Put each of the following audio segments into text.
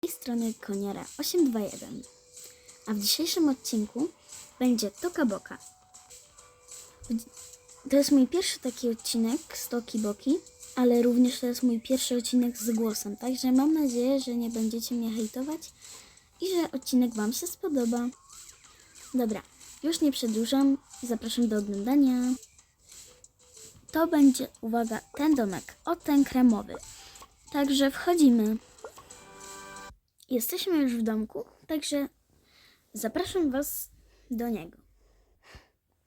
tej strony Koniara 821. A w dzisiejszym odcinku będzie Toka Boka. To jest mój pierwszy taki odcinek z Toki Boki, ale również to jest mój pierwszy odcinek z głosem, także mam nadzieję, że nie będziecie mnie hejtować i że odcinek Wam się spodoba. Dobra, już nie przedłużam, zapraszam do oglądania. To będzie, uwaga, ten domek, o ten kremowy. Także wchodzimy. Jesteśmy już w domku, także zapraszam Was do niego.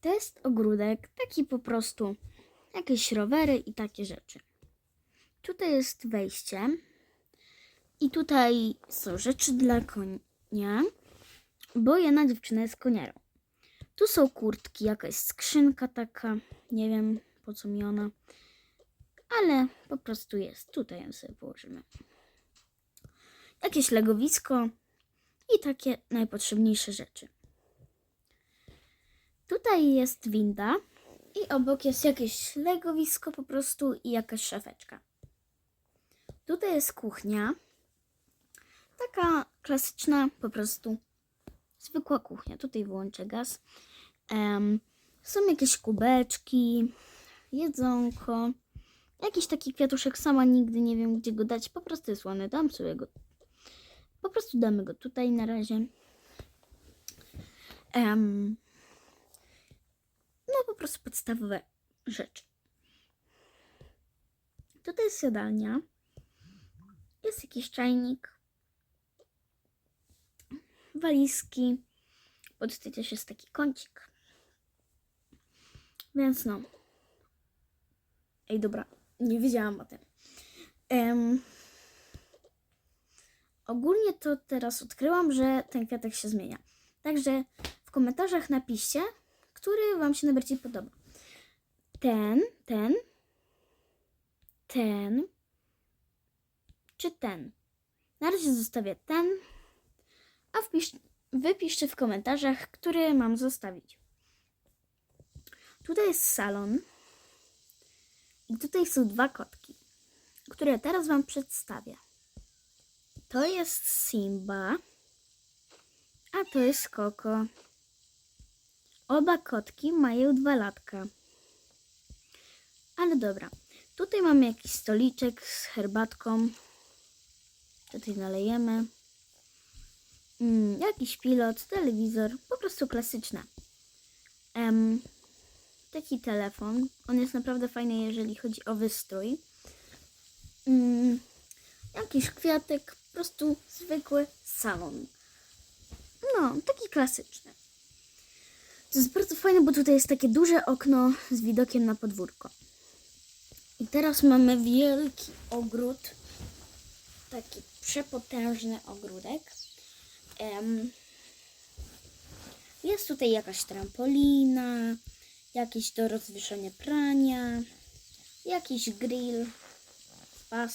To jest ogródek, taki po prostu, jakieś rowery i takie rzeczy. Tutaj jest wejście i tutaj są rzeczy dla konia, bo jedna dziewczyna jest koniarą. Tu są kurtki, jakaś skrzynka taka, nie wiem po co mi ona, ale po prostu jest. Tutaj ją sobie położymy jakieś legowisko i takie najpotrzebniejsze rzeczy. Tutaj jest winda i obok jest jakieś legowisko po prostu i jakaś szafeczka. Tutaj jest kuchnia. Taka klasyczna po prostu zwykła kuchnia. Tutaj wyłączę gaz. Em, są jakieś kubeczki, jedzonko, jakiś taki kwiatuszek. Sama nigdy nie wiem, gdzie go dać. Po prostu jest ładny. Dam sobie go po prostu damy go tutaj na razie. Em, no po prostu podstawowe rzeczy. Tutaj jest jadalnia. Jest jakiś czajnik. Walizki. Pod też jest taki kącik. Więc no. Ej, dobra. Nie wiedziałam o tym. Em, Ogólnie to teraz odkryłam, że ten kwiatek się zmienia. Także w komentarzach napiszcie, który Wam się najbardziej podoba. Ten, ten, ten, czy ten. Na razie zostawię ten, a wpisz, wypiszcie w komentarzach, który mam zostawić. Tutaj jest salon i tutaj są dwa kotki, które teraz Wam przedstawię. To jest Simba, a to jest Koko. Oba kotki mają dwa latka. Ale dobra, tutaj mamy jakiś stoliczek z herbatką. Tutaj nalejemy. Mm, jakiś pilot, telewizor, po prostu klasyczne. Em, taki telefon. On jest naprawdę fajny, jeżeli chodzi o wystrój. Mm, jakiś kwiatek, po prostu zwykły salon. No, taki klasyczny. To jest bardzo fajne, bo tutaj jest takie duże okno z widokiem na podwórko. I teraz mamy wielki ogród. Taki przepotężny ogródek. Jest tutaj jakaś trampolina, jakieś do rozwieszenia prania, jakiś grill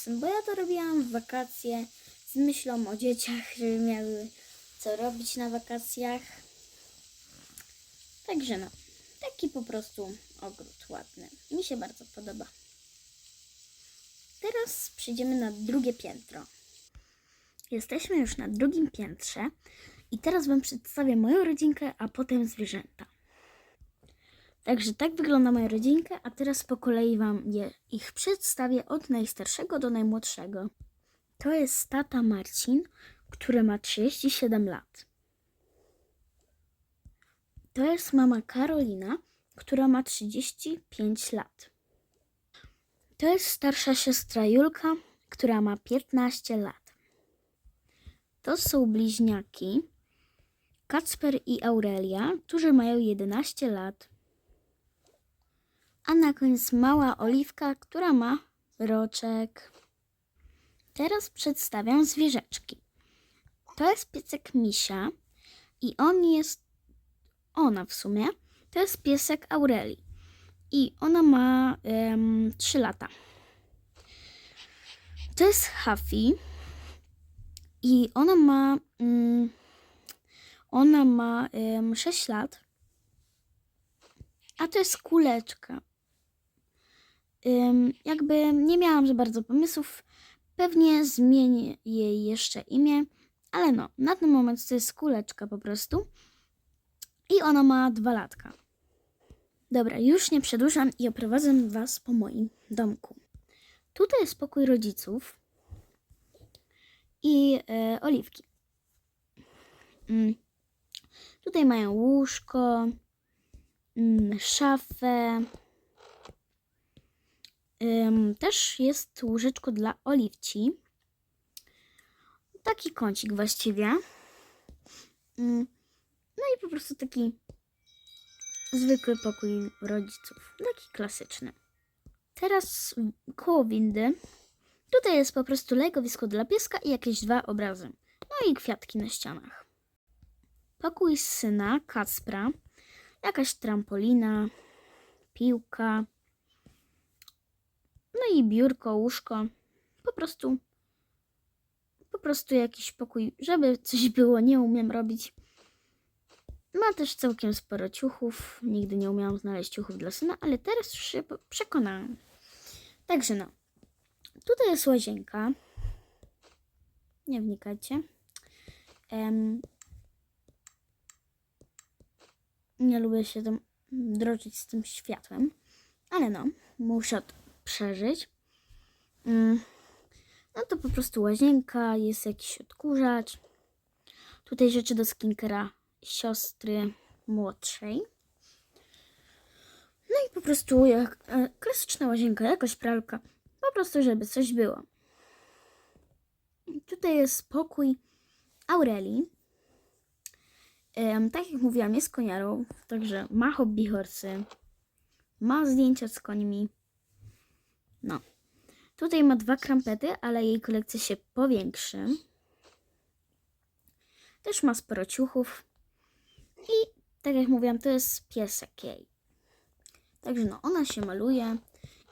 bo ja to robiłam w wakacje z myślą o dzieciach, żeby miały co robić na wakacjach. Także no, taki po prostu ogród ładny. Mi się bardzo podoba. Teraz przejdziemy na drugie piętro. Jesteśmy już na drugim piętrze i teraz Wam przedstawię moją rodzinkę, a potem zwierzęta. Także tak wygląda moja rodzinka, a teraz po kolei Wam je, ich przedstawię od najstarszego do najmłodszego. To jest tata Marcin, który ma 37 lat. To jest mama Karolina, która ma 35 lat. To jest starsza siostra Julka, która ma 15 lat. To są bliźniaki Kacper i Aurelia, którzy mają 11 lat. A na koniec mała Oliwka, która ma roczek. Teraz przedstawiam zwierzeczki. To jest piesek Misia i on jest, ona w sumie, to jest piesek Aurelii i ona ma em, 3 lata. To jest Huffy i ona ma, mm, ona ma em, 6 lat, a to jest kuleczka. Jakby nie miałam za bardzo pomysłów, Pewnie zmienię jej jeszcze imię, ale no, na ten moment to jest kuleczka po prostu. I ona ma dwa latka. Dobra, już nie przedłużam i oprowadzę Was po moim domku. Tutaj jest pokój rodziców i e, oliwki. Mm. Tutaj mają łóżko, mm, szafę. Też jest łóżeczko dla oliwci. Taki kącik właściwie. Mm, No i po prostu taki zwykły pokój rodziców. Taki klasyczny. Teraz koło windy. Tutaj jest po prostu legowisko dla pieska i jakieś dwa obrazy. No i kwiatki na ścianach. Pokój syna, Kacpra. Jakaś trampolina, piłka. No i biurko, łóżko. Po prostu po prostu jakiś pokój, żeby coś było, nie umiem robić. Ma też całkiem sporo ciuchów. Nigdy nie umiałam znaleźć ciuchów dla syna, ale teraz już się przekonałam. Także no. Tutaj jest łazienka. Nie wnikajcie. Em, nie lubię się tam drożyć z tym światłem. Ale no, muszę to przeżyć. Mm. No to po prostu łazienka, jest jakiś odkurzacz. Tutaj rzeczy do skinkera siostry młodszej. No i po prostu jak e, klasyczna łazienka, jakaś pralka. Po prostu, żeby coś było. Tutaj jest pokój Aurelii. Em, tak jak mówiłam, jest koniarą, także ma hobby horsy, ma zdjęcia z końmi. No. Tutaj ma dwa krampety, ale jej kolekcja się powiększy. Też ma sporo ciuchów. I tak jak mówiłam, to jest piesek jej. Także no, ona się maluje.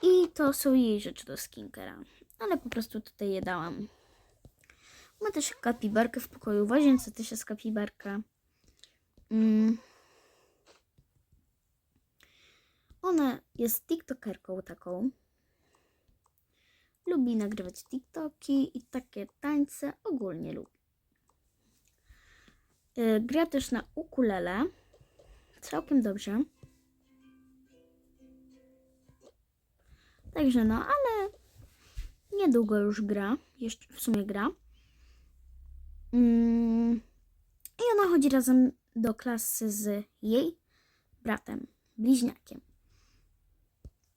I to są jej rzeczy do skinkera. Ale po prostu tutaj je dałam. Ma też kapibarkę w pokoju. W łazience też jest kapibarka. Mm. Ona jest tiktokerką taką. Lubi nagrywać TikToki i takie tańce ogólnie lubi. Y, Gra też na ukulele. Całkiem dobrze. Także no, ale niedługo już gra. Jeszcze w sumie gra. Mm. I ona chodzi razem do klasy z jej bratem, bliźniakiem.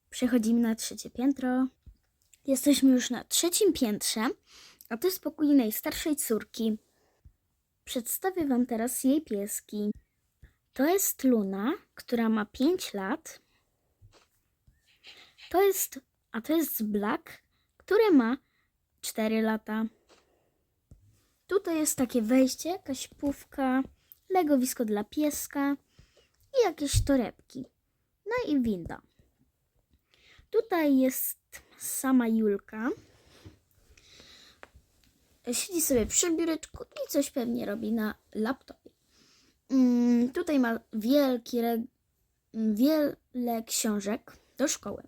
Przechodzimy na trzecie piętro. Jesteśmy już na trzecim piętrze, a to jest pokój najstarszej córki. Przedstawię Wam teraz jej pieski. To jest Luna, która ma 5 lat. To jest, a to jest Black, który ma 4 lata. Tutaj jest takie wejście, jakaś pówka, legowisko dla pieska i jakieś torebki. No i winda. Tutaj jest sama Julka. Siedzi sobie przy biureczku i coś pewnie robi na laptopie. Mm, tutaj ma wielki, re- wiele książek do szkoły,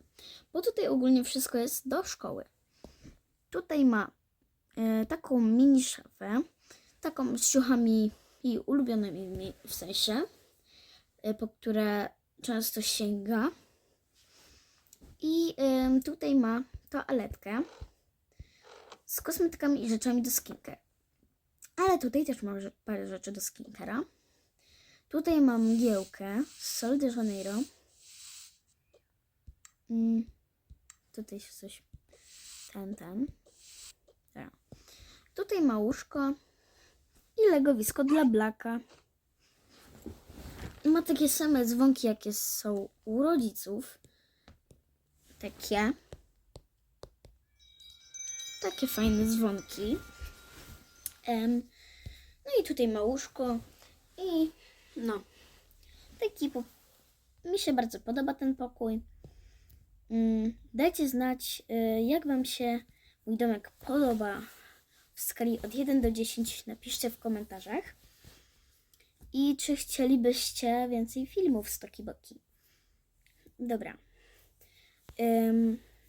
bo tutaj ogólnie wszystko jest do szkoły. Tutaj ma e, taką mini szafę, taką z ciuchami i ulubionymi w sensie, e, po które często sięga. I ym, tutaj ma toaletkę z kosmetykami i rzeczami do skincare. Ale tutaj też mam parę rzeczy do skincara. Tutaj mam mgiełkę z Sol de Janeiro. Mm, tutaj się coś... Ten, ten. Dobra. Tutaj ma łóżko i legowisko dla Blaka. Ma takie same dzwonki, jakie są u rodziców takie. Takie fajne dzwonki. No i tutaj ma łóżko. I no. Taki po... Mi się bardzo podoba ten pokój. Mm, dajcie znać, y, jak Wam się mój domek podoba w skali od 1 do 10. Napiszcie w komentarzach. I czy chcielibyście więcej filmów z Toki Boki? Dobra.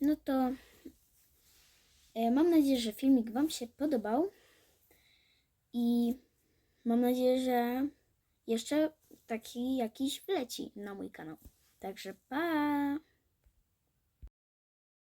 No to E, Mam nadzieję, że filmik Wam się podobał i mam nadzieję, że jeszcze taki jakiś wleci na mój kanał. Także pa!